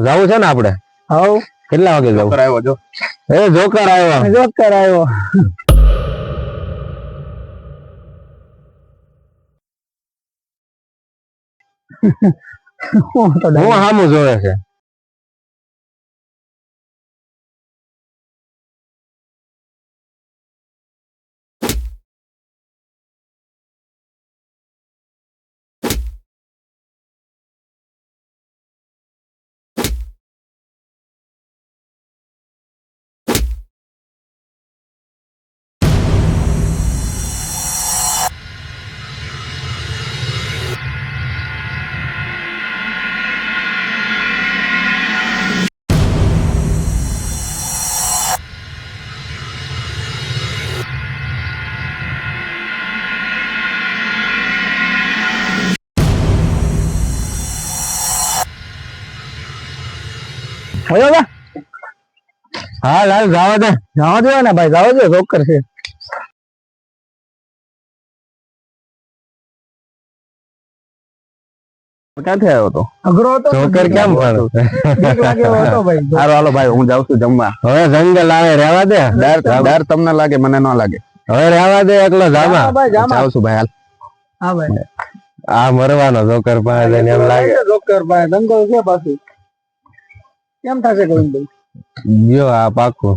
જવું છે ને આપડે હવ. કેટલા વાગે જવું? આવ્યો જો. એ જોકર આવ્યો. જોકર આવ્યો. હું સામું જોયે જોવે છે. હોયો વા હા લાલ જવા દે. જવા દો ને ભાઈ જવા દો રોક કરશે ક્યાંથી આવ્યો તો? અઘરો હતો જોકર કેમ પણ બીક લાગે એવો હતો ભાઈ. સારું હાલો ભાઈ હું જાઉં છું જમવા. હવે જંગલ આવે રહેવા દે. ડર ડર તમને લાગે મને ન લાગે. હવે રહેવા દે એકલો જામા. જાઉં છું ભાઈ હાલ. હા ભાઈ. આ મરવાનો જોકર પાસે એમ લાગે જોકર ભાઈ દંગલ છે પાછું. કેમ થશે ગોવિંદભાઈ? જો આ પાકું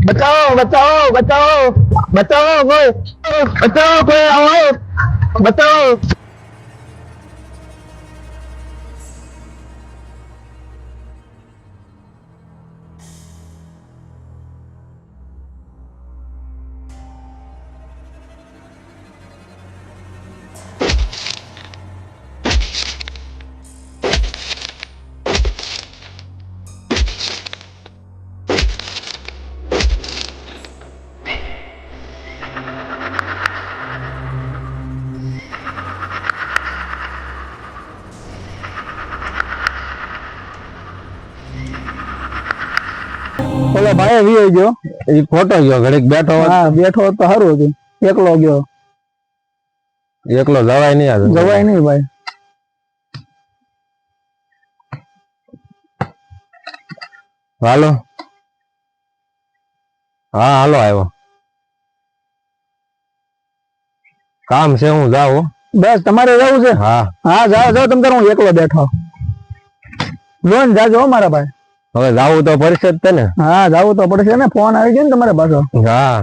Betul, betul, betul. Betul, betul. Betul, betul. Betul. ઓલો ભાઈ વી ગયો. એ ખોટો ગયો ઘડીક બેઠો હા બેઠો તો સારું હતું. એકલો ગયો. એકલો જવાય નહીં આ જવાય નહીં ભાઈ. હાલો. હા હાલો આવ્યો. કામ છે હું જાઉં હો. બસ તમારે જવું છે? હા. હા જાઓ જાઓ તમે તાર હું એકલો બેઠો. લોન જાજો મારા ભાઈ. હવે જાવું તો પડશે જ ને. હા જાવું તો પડશે ને. ફોન આવી ગયો ને તમારે પાછો. હા.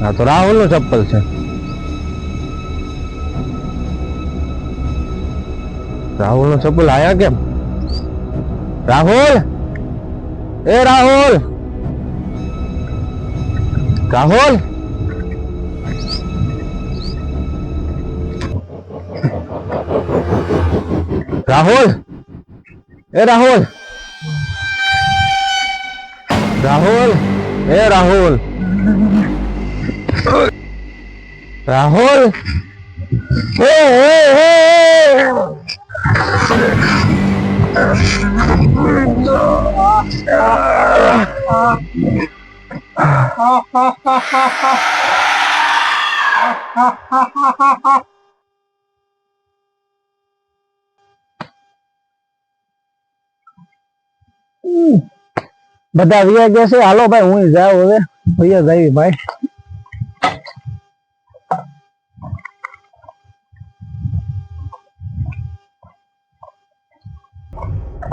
ना तो राहुल नो चप्पल से। राहुल नो चप्पल आया क्या? राहुल? ए, राहुल! राहुल! राहुल! ए, राहुल! राहुल! ए, राहुल! રાહુલ એ એ એ બધા વ્યા ગયા છે હાલો ભાઈ હું જાઉં હવે ભૈયા જાય ભાઈ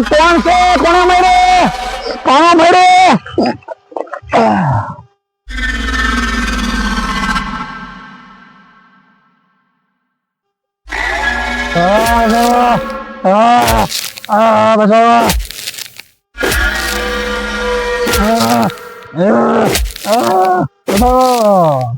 કોણ છે કોણે મળ્યો કોણ મળ્યો આ બસાવા આ આ આ બસાવા